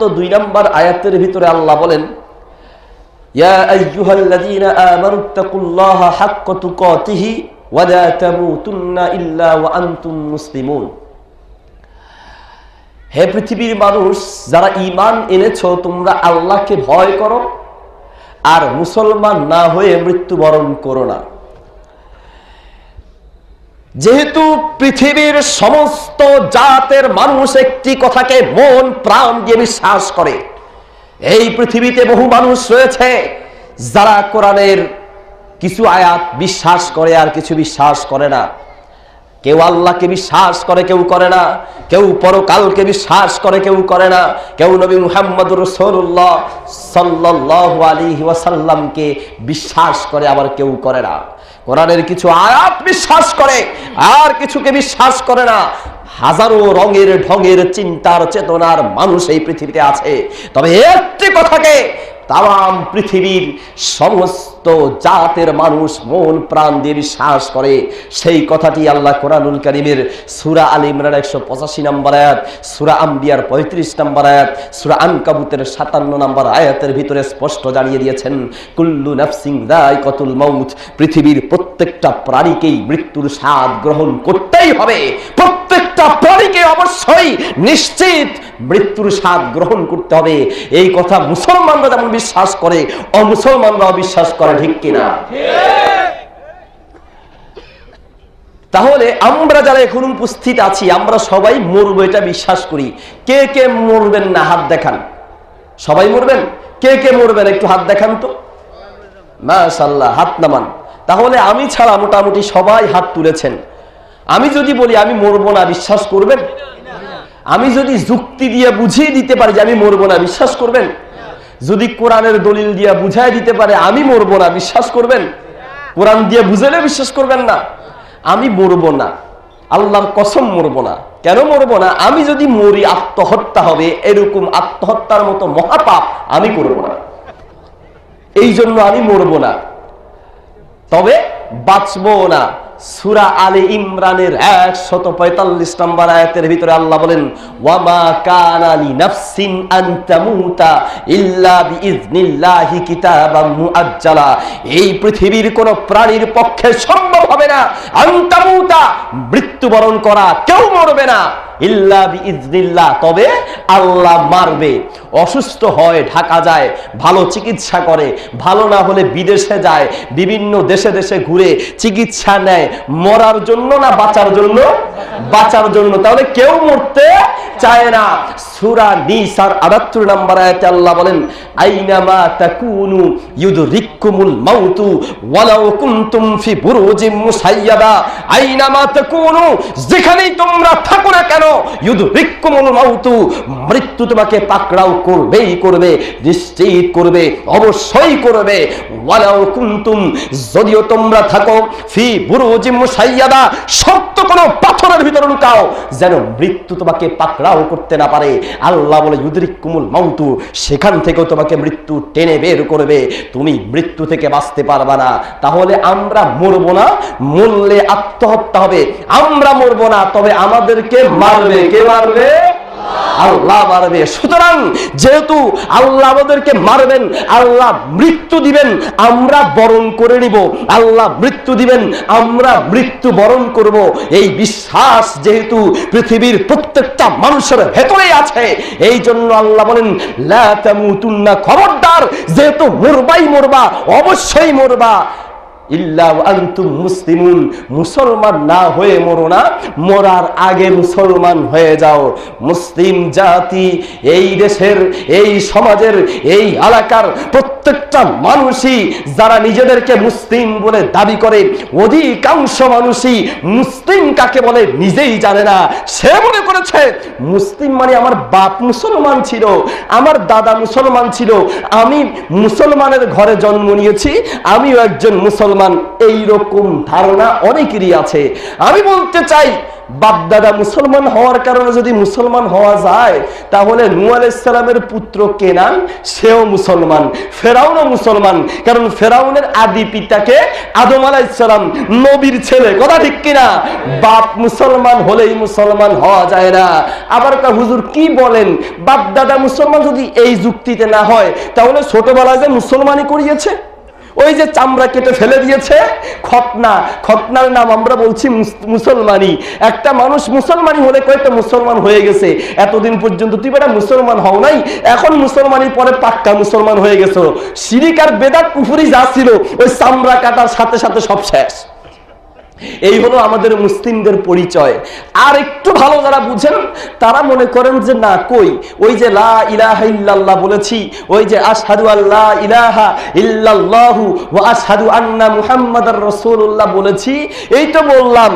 মতো দুই নম্বর আয়াতের ভিতরে আল্লাহ বলেন হে পৃথিবীর মানুষ, যারা ইমান এনেছো, তোমরা আল্লাহকে ভয় করো আর মুসলমান না হয়ে মৃত্যুবরণ করো না। যেহেতু পৃথিবীর সমস্ত জাতের মানুষ একটি কথাকে মন, প্রাণ দিয়ে বিশ্বাস করে, এই পৃথিবীতে বহু মানুষ রয়েছে যারা কোরআনের কিছু আয়াত বিশ্বাস করে আর কিছু বিশ্বাস করে না। কেউ আল্লাহকে বিশ্বাস করে, কেউ করে না। কেউ পরকালকে বিশ্বাস করে, কেউ করে না। কেউ নবী মুহাম্মদ রসুল্লাহ সাল্লাহ আলী ওয়াসাল্লামকে বিশ্বাস করে, আবার কেউ করে না। কোরআনের কিছু আয়াত বিশ্বাস করে, আর কিছুকে বিশ্বাস করে না। হাজারো রঙের ঢঙের চিন্তার চেতনার মানুষ এই পৃথিবীতে আছে। তবে একটি কথাকে তাম পৃথিবীর সমস্ত জাতের মানুষ মন প্রাণ দিয়ে বিশ্বাস করে। সেই কথাটি আল্লাহ কোরআনুল করিমের সুরা আল ইমরান একশো পঁচাশি নম্বর আয়াত, সুরা আম্বিয়ার পঁয়ত্রিশ নম্বর আয়াত, সুরা আনকাবুতের সাতান্ন নম্বর আয়াতের ভিতরে স্পষ্ট জানিয়ে দিয়েছেন, কুল্লু নাফসিং দায় কতুল মৌত পৃথিবীর প্রত্যেকটা প্রাণীকেই মৃত্যুর স্বাদ গ্রহণ করতেই হবে। প্রত্যেকটা প্রাণীকে অবশ্যই নিশ্চিত মৃত্যুর স্বাদ গ্রহণ করতে হবে। এই কথা মুসলমানরা যেমন বিশ্বাস করে, অমুসলমানরাও বিশ্বাস করে, ঠিক কিনা? তাহলে আমরা যারা এখন উপস্থিত আছি, আমরা সবাই মরবো, এটা বিশ্বাস করি। কে কে মরবেন না, হাত দেখান। সবাই মরবেন? কে কে মরবেন, একটু হাত দেখান তো। মাশাল্লাহ হাত নামান। তাহলে আমি ছাড়া মোটামুটি সবাই হাত তুলেছেন। আমি যদি বলি আমি মরবো না, বিশ্বাস করবেন? আমি যদি যুক্তি দিয়ে বুঝিয়ে দিতে পারি যে আমি মরবো না, বিশ্বাস করবেন? যদি কোরআনের দলিল দিয়ে বুঝাই দিতে পারে আমি মরবো না, বিশ্বাস করবেন? কোরআন দিয়ে বুঝালে বিশ্বাস করবেন না। আমি মরবো না। আল্লাহর কসম মরবো না। কেন মরবো না? আমি যদি মরি, আত্মহত্যা হবে, এরকম আত্মহত্যার মতো মহাপাপ আমি করব না। এই জন্য আমি মরবো না। তবে বাঁচবো না। সুরা আলী ইমরানের একশত পঁয়তাল্লিশ নম্বর আয়াতের ভিতরে আল্লাহ বলেন, ওয়ামা কানালি নাফসিন আন্তমুতা ইল্লা বিইজনিল্লাহি কিতাবাম মুআজ্জালা। এই পৃথিবীর কোন প্রাণীর পক্ষে সম্ভব হবে না। আন্তমুতা মৃত্যুবরণ করা, কেউ মরবে না। ইল্লা তবে আল্লাহ মারবে। অসুস্থ হয়, ঢাকা যায়, ভালো চিকিৎসা করে, ভালো না হলে বিদেশে যায়, বিভিন্ন দেশে দেশে ঘুরে চিকিৎসা নেয়। মরার জন্য না বাঁচার জন্য? বাঁচার জন্য। তাহলে কেউ মরতে চায় না। সুরা নিসার আটাত্তর নাম্বার আয়াতে আল্লাহ বলেন, আইনামা তাকুনু ইউদরিকুমুল মাউতু ওয়ালাউ কুনতুম ফি বুরুজিম মুসাইয়াদা। আইনামা তাকুনু, যেখানেই তোমরা থাকো না কেন ইউদরিকুমুল মাউতু, মৃত্যু তোমাকে পাকড়াও করবেই করবে, নিশ্চিত করবে, অবশ্যই করবে। ওয়ালাউ কুনতুম, যদিও তোমরা থাকো ফি বুরুজিম মুসাইয়াদা, শক্ত কোনো পাথরের ভিতরে লুকাও, যেন মৃত্যু তোমাকে পাকড়াও করতে না পারে। আল্লাহ বলে ইউদ্রিক কুমুল মাউতু, সেখান থেকেও তোমাকে মৃত্যু টেনে বের করবে। তুমি মৃত্যু থেকে বাঁচতে পারবা না। তাহলে আমরা মরব না, মরলে আত্মহত্যা হবে। আমরা মরব না, তবে আমাদেরকে মারবে। কে মারবে? আল্লাহ মারবে। সুতরাং যেহেতু আল্লাহ আমাদেরকে মারবেন, আল্লাহ মৃত্যু দিবেন, আমরা বরণ করে নিব। আল্লাহ মৃত্যু দিবেন, আমরা মৃত্যু বরণ করব। এই বিশ্বাস যেহেতু পৃথিবীর প্রত্যেকটা মানুষের ভেতরে আছে, এই জন্য আল্লাহ বলেন খবরদার, যেহেতু মরবাই মরবা, অবশ্যই মরবা। মুসলমান না হয়ে মরো না, মরার আগে মুসলমান হয়ে যাও। মুসলিম জাতি, এই দেশের, এই সমাজের, এই এলাকার প্রত্যেকটা মানুষই যারা নিজেদেরকে মুসলিম বলে দাবি করে, অধিকাংশ মানুষই মুসলিম কাকে বলে নিজেই জানে না। সে মনে করেছে, মুসলিম মানে আমার বাপ মুসলমান ছিল, আমার দাদা মুসলমান ছিল, আমি মুসলমানের ঘরে জন্ম নিয়েছি, আমিও একজন মুসলমান মুসলমান এই রকম ধারণা অনেকেরই আছে। আমি বলতে চাই, বাপদাদা মুসলমান হওয়ার কারণে যদি মুসলমান হওয়া যায়, তাহলে নু আলাইসালামের পুত্র কেনান সেও মুসলমান, ফেরাউনও মুসলমান। কারণ ফেরাউনের আদি পিতাকে আদম আলাইসালাম নবীর ছেলে। কথা ঠিক কিনা? বাপ মুসলমান হলেই মুসলমান হওয়া যায় না। আবার কা হুজুর কি বলেন? বাপ দাদা মুসলমান যদি এই যুক্তিতে না হয়, তাহলে ছোটবেলায় যে মুসলমানই করিয়েছে ওই যে চামড়া কেটে ফেলে দিয়েছে খতনা খতনার নাম আমরা বলছি মুসলমানি। একটা মানুষ মুসলমানি হলে কয়েকটা মুসলমান হয়ে গেছে? এতদিন পর্যন্ত তুই বেটা মুসলমান হও নাই, এখন মুসলমানি পরে পাক্কা মুসলমান হয়ে গেছো। সিরিকার বেদাত পুফুরি যা ছিল, ওই চামড়া কাটার সাথে সাথে সব শেষ। এই হলো আমাদের মুসলিমদের পরিচয়। আর একটু ভালো যারা বুঝেন, তারা মনে করেন যে, না, কই? ওই যে, লা ইলাহা ইল্লাল্লাহ বলেছি, ওই যে, আশহাদু আল্লাহ ইলাহা ইল্লাল্লাহু ওয়া আশহাদু আন্না মুহাম্মাদার রাসূলুল্লাহ বলেছি। এই তো বললাম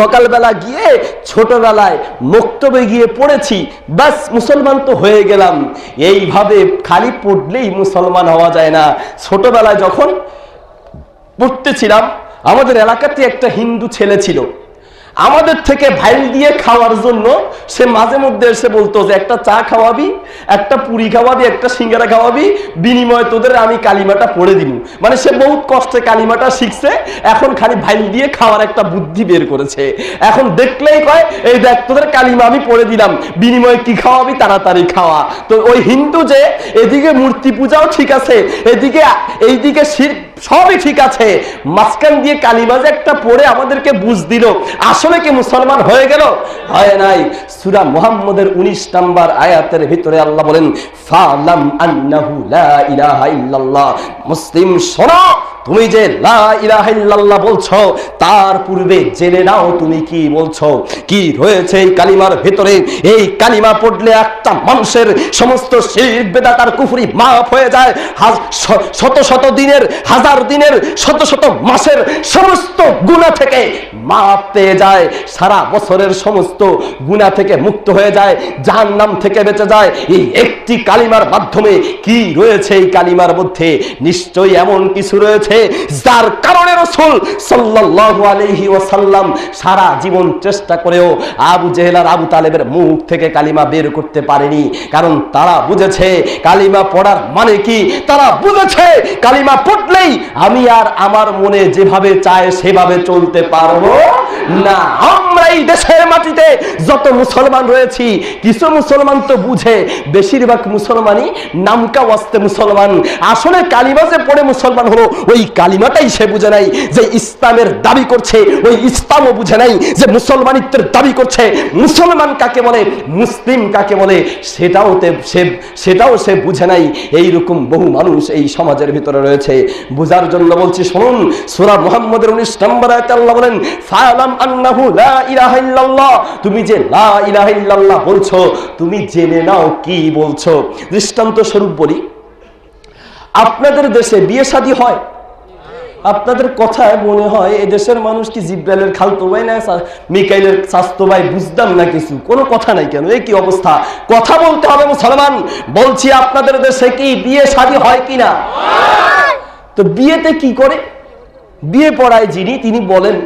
সকালবেলা গিয়ে, ছোটবেলায় মক্তবে গিয়ে পড়েছি বাস মুসলমান তো হয়ে গেলাম। এইভাবে খালি পড়লেই মুসলমান হওয়া যায় না। ছোটবেলায় যখন পড়তেছিলাম আমাদের এলাকাতে একটা হিন্দু ছেলে ছিল। আমাদের থেকে ভাইল দিয়ে খাওয়ার জন্য সে মাঝে মধ্যে এসে বলতো যে, একটা চা খাওয়াবি, একটা পুরি খাওয়াবি, একটা সিঙ্গারা খাওয়াবি, বিনিময়ে তোদের আমি কালিমাটা পড়ে দিন মানে সে বহুত কষ্টে কালিমাটা শিখছে, এখন খালি ভাইল দিয়ে খাওয়ার একটা বুদ্ধি বের করেছে। এখন দেখলেই কয়, এই দেখ, তোদের কালিমা আমি পড়ে দিলাম, বিনিময়ে কি খাওয়াবি, তাড়াতাড়ি খাওয়া। তো ওই হিন্দু যে, এদিকে মূর্তি পূজাও ঠিক আছে, এদিকে, এইদিকে শির সবই ঠিক আছে। মাঝখান দিয়ে কালিমাজ একটা পড়ে আমাদেরকে বুঝ দিল। আসলে কি মুসলমান হয়ে গেল? হয় নাই। সুরা মুহাম্মদের 19 নাম্বার আয়াতের ভিতরে আল্লাহ বলেন, ফালাম আন্নাহু লা ইলাহা ইল্লাল্লাহ। মুসলিম শোনো তুমি যে লা ইলাহা বলছো, তার পূর্বে জেনে নাও তুমি কি বলছো। কি রয়েছে এই কালিমার ভিতরে? এই কালিমা পড়লে একটা মানুষের সমস্ত শির বেদাতার কুফরি মাফ হয়ে যায়। শত শত দিনের, হাজার দিনের, শত শত মাসের সমস্ত গুণা থেকে মাপ পেয়ে যায়। সারা বছরের সমস্ত গুণা থেকে মুক্ত হয়ে যায় যার নাম থেকে বেঁচে যায়। এই একটি কালিমার মাধ্যমে কি রয়েছে এই কালিমার মধ্যে? নিশ্চয়ই এমন কিছু রয়েছে যার কারণে রসুল সাল্লাল্লাহু আলাইহি ওয়াসাল্লাম সারা জীবন চেষ্টা করেও আবু জেহেলার আবু তালেবের মুখ থেকে কালিমা বের করতে পারেনি। কারণ তারা বুঝেছে, কালিমা পড়ার মানে কি? তারা বুঝেছে, কালিমা পড়লেই আমি আর আমার মনে যেভাবে চায় সেভাবে চলতে পারব না। আমরা এই দেশের মাটিতে যত মুসলমান রয়েছি, কিছু মুসলমান তো বুঝে, বেশিরভাগ মুসলমানই নামকা ওয়াস্তে মুসলমান। আসলে কালিমা যে পড়ে মুসলমান হলো, ওই কালিমাটাই সে বুঝে নাই যে ইসলামের দাবি করছে, ওই ইসলামও বুঝে নাই যে মুসলমানিত্বের দাবি করছে। মুসলমান কাকে বলে? মুসলিম কাকে বলে? সেটাও সে সেটাও সে বুঝে নাই। এইরকম বহু মানুষ এই সমাজের ভিতরে রয়েছে। বোঝার জন্য বলছি, শুনুন, সূরা মুহাম্মদের 19 নম্বর আয়াতে আল্লাহ বলেন ইলাহা তুমি যে লা ইলাহা বলছো, তুমি জেনে নাও কি বলছো। দৃষ্টান্ত স্বরূপ বলি, আপনাদের দেশে বিয়ে শাদী হয়? আপনাদের কথায় মনে হয় এই দেশের মানুষ কি জিব্রাইলের খালতো ভাই না মিকাইলের স্বাস্থ্য ভাই বুঝতাম না কিছু? কোনো কথা নাই কেন? এই কি অবস্থা? কথা বলতে হবে মুসলমান। বলছি, আপনাদের দেশে কি বিয়ে শাদী হয় কিনা? তো বিয়েতে কি করে? বিয়ে পড়ায় যিনি, তিনি বলেন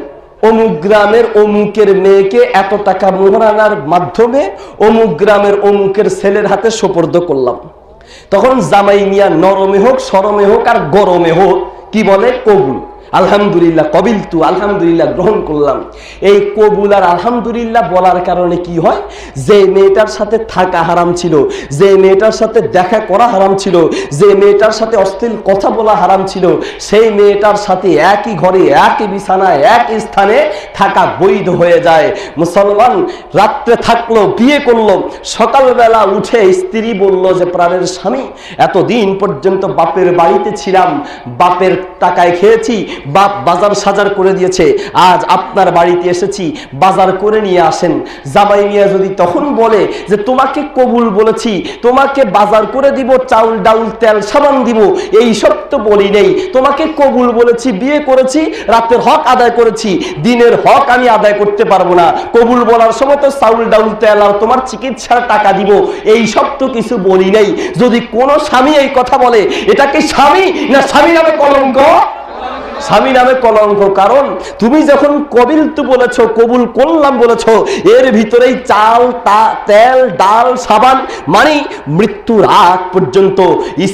অমুক গ্রামের অমুকের মেয়েকে এত টাকা মোহরানার মাধ্যমে অমুক গ্রামের অমুকের ছেলের হাতে সোপর্দ করলাম। তখন জামাই মিয়া নরমে হোক, সরমে হোক আর গরমে হোক, কি বলে? কবুল। আলহামদুলিল্লাহ, কবিল তু আলহামদুলিল্লাহ গ্রহণ করলাম। এই কবুল আর আলহামদুলিল্লাহ বলার কারণে কি হয়? যে মেয়েটার সাথে থাকা হারাম ছিল, যে মেয়েটার সাথে দেখা করা হারাম ছিল, যে মেয়েটার সাথে অশ্লীল কথা বলা হারাম ছিল, সেই মেয়েটার সাথে একই ঘরে, একই বিছানায়, একই স্থানে থাকা বৈধ হয়ে যায়। মুসলমান রাত্রে থাকল, বিয়ে করল, সকালবেলা উঠে স্ত্রী বলল যে, প্রাণের স্বামী, এতদিন পর্যন্ত বাপের বাড়িতে ছিলাম, বাপের টাকায় খেয়েছি বাপ বাজার সাজার করে দিয়েছে। আজ আপনার বাড়িতে এসেছি, বাজার করে নিয়ে আসেন। জামাই মিয়া যদি তখন বলে যে, তোমাকে কবুল বলেছি, তোমাকে বাজার করে দিব, চাউল ডাউল তেল, সাবান দিব, এই সব তো বলি নেই। তোমাকে কবুল বলেছি, বিয়ে করেছি, রাতের হক আদায় করেছি, দিনের হক আমি আদায় করতে পারব না। কবুল বলার সময় তো চাউল ডাউল তেল আর তোমার চিকিৎসার টাকা দিব। এই সব তো কিছু বলি নেই। যদি কোনো স্বামী এই কথা বলে, এটা কি স্বামী না স্বামী নামে কলঙ্ক? স্বামী নামে কলঙ্ক। কারণ তুমি যখন কবিল তু বলেছ, কবুল করলাম বলেছ, এর ভিতরেই চাল, তা, তেল, ডাল, সাবান মানে মৃত্যুর আগ পর্যন্ত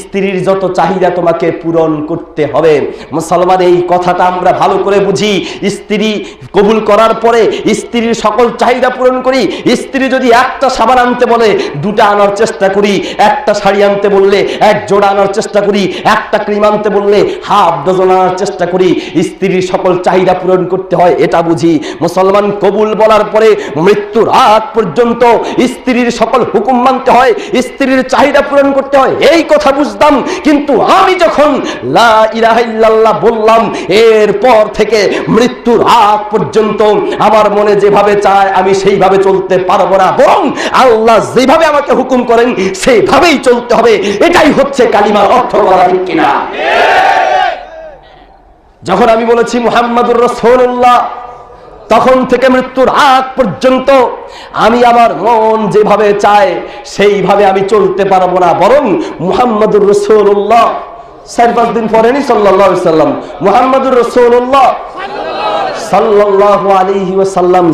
স্ত্রীর যত চাহিদা তোমাকে পূরণ করতে হবে। মুসলমান, এই কথাটা আমরা ভালো করে বুঝি। স্ত্রী কবুল করার পরে স্ত্রীর সকল চাহিদা পূরণ করি। স্ত্রী যদি একটা সাবান আনতে বলে, দুটা আনার চেষ্টা করি, একটা শাড়ি আনতে বললে, এক জোড়া আনার চেষ্টা করি, একটা ক্রিম আনতে বললে, হাফ ডজন আনার চেষ্টা করি, স্ত্রীর সকল চাহিদা পূরণ করতে হয়, এটা বুঝি। মুসলমান কবুল বলার পরে মৃত্যুর আগ পর্যন্ত স্ত্রীর সকল হুকুম মানতে হয়, স্ত্রীর চাহিদা পূরণ করতে হয়, এই কথা বুঝতাম। কিন্তু আমি যখন লা ইলাহা ইল্লাল্লাহ বললাম, এরপর থেকে মৃত্যুর আগ পর্যন্ত আমার মনে যেভাবে চায়, আমি সেইভাবে চলতে পারব না। বরং আল্লাহ যেভাবে আমাকে হুকুম করেন, সেইভাবেই চলতে হবে। এটাই হচ্ছে কালিমার অর্থ বলা ঠিক কিনা? যখন আমি বলেছি মোহাম্মদুর রসুল্লাহ তখন থেকে মৃত্যুর আগ পর্যন্ত আমি আমার মন যেভাবে চায়, সেইভাবে আমি চলতে পারব না। বরং মুহাম্মাদুর রসুল্লাহ চার পাঁচ দিন পরে পরেনি সাল্লাহ সাল্লাম মোহাম্মদুর রসুল্লাহ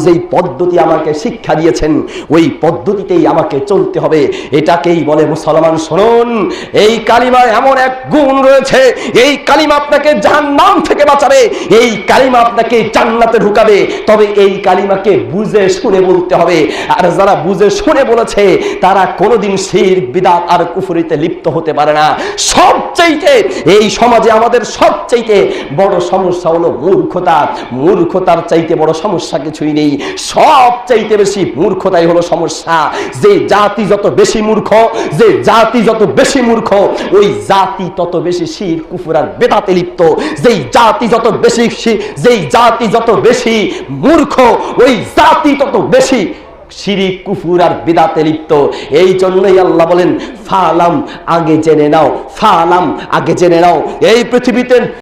যেই পদ্ধতি আমাকে শিক্ষা দিয়েছেন, ওই পদ্ধতিতেই আমাকে চলতে হবে। এটাকেই বলে মুসলমান, শুনুন, এই কালিমায় এমন এক গুণ রয়েছে, এই কালিমা আপনাকে থেকে বাঁচাবে, এই কালিমা আপনাকে জান্নাতে ঢুকাবে। তবে এই কালিমাকে বুঝে শুনে বলতে হবে। আর যারা বুঝে শুনে বলেছে, তারা কোনোদিন শির, বিদাত আর কুফরিতে লিপ্ত হতে পারে না। সবচাইতে এই সমাজে আমাদের সবচাইতে বড় সমস্যা হলো মূর্খতা। মূর্খতার চাইতে বড় সমস্যা কিছুই নেই। সব চাইতে বেশি মূর্খতাই হলো সমস্যা। যে জাতি যত বেশি মূর্খ, যে জাতি যত বেশি মূর্খ, ওই জাতি তত বেশি শির, কুফুর আর বেদাতে লিপ্ত। যেই জাতি যত বেশি যেই জাতি যত বেশি মূর্খ, ওই জাতি তত বেশি শিরিক কুফুর আর বিদাতে লিপ্ত। এই জন্যই আল্লাহ বলেন, ফালাম, আগে জেনে নাও, ফালাম, আগে জেনে নাও। এই পৃথিবীতে